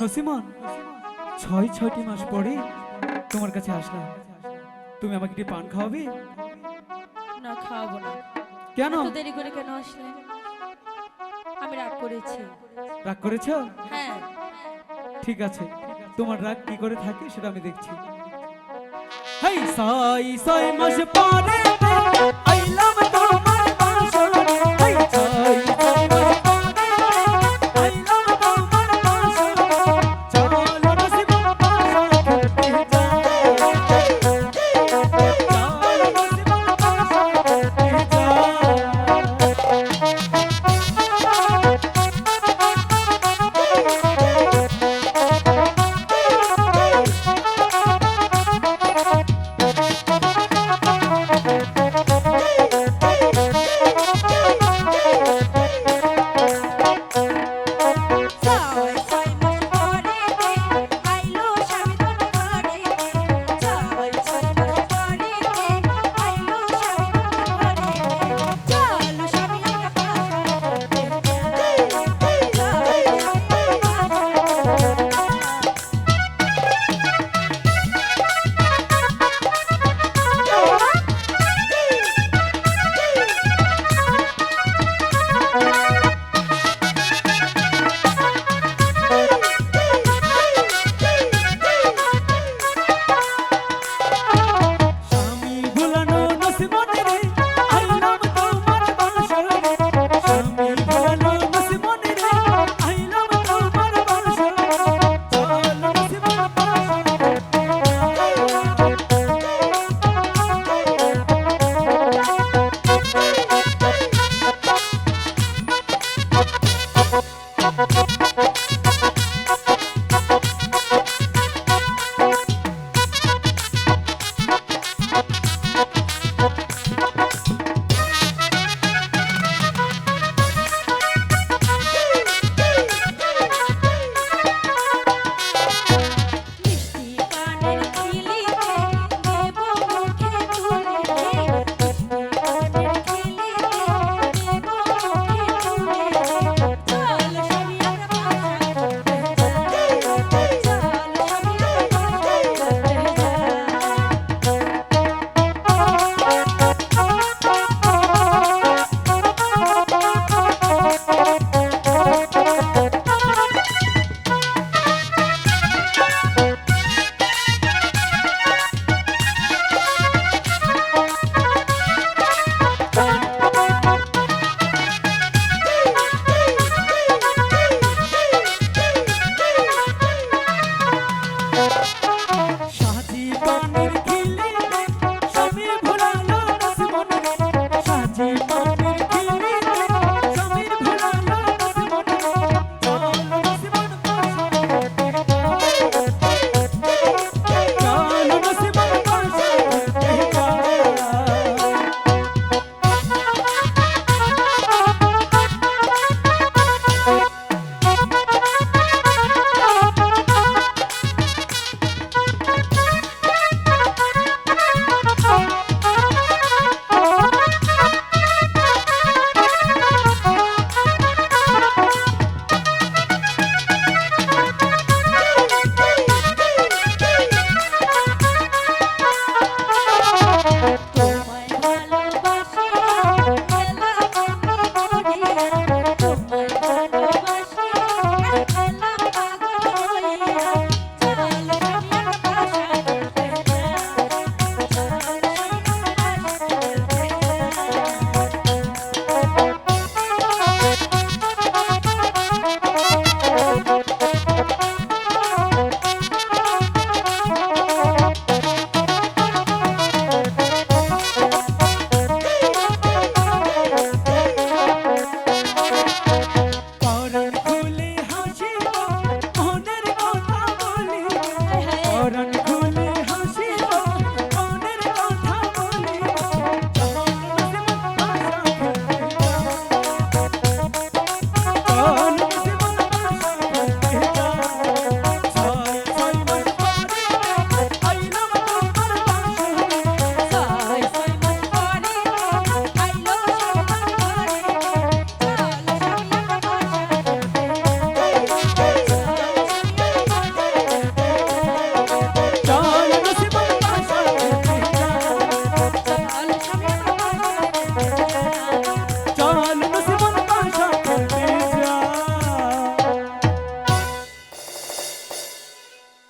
নসিমন ছয় ছয়টি মাস পরে তোমার কাছে আসলাম। তুমি আমাকে একটি পান খাওয়াবে? না খাওয়াবো না। কেন? এত দেরি করে কেন আসলে? আমি রাগ করেছি। রাগ করেছ? হ্যাঁ। ঠিক আছে। তোমার রাগ কি করে থাকে সেটা আমি দেখছি। হাই সাই সাই মাস পরে আইলাম তোমার পাশে। হাই সাই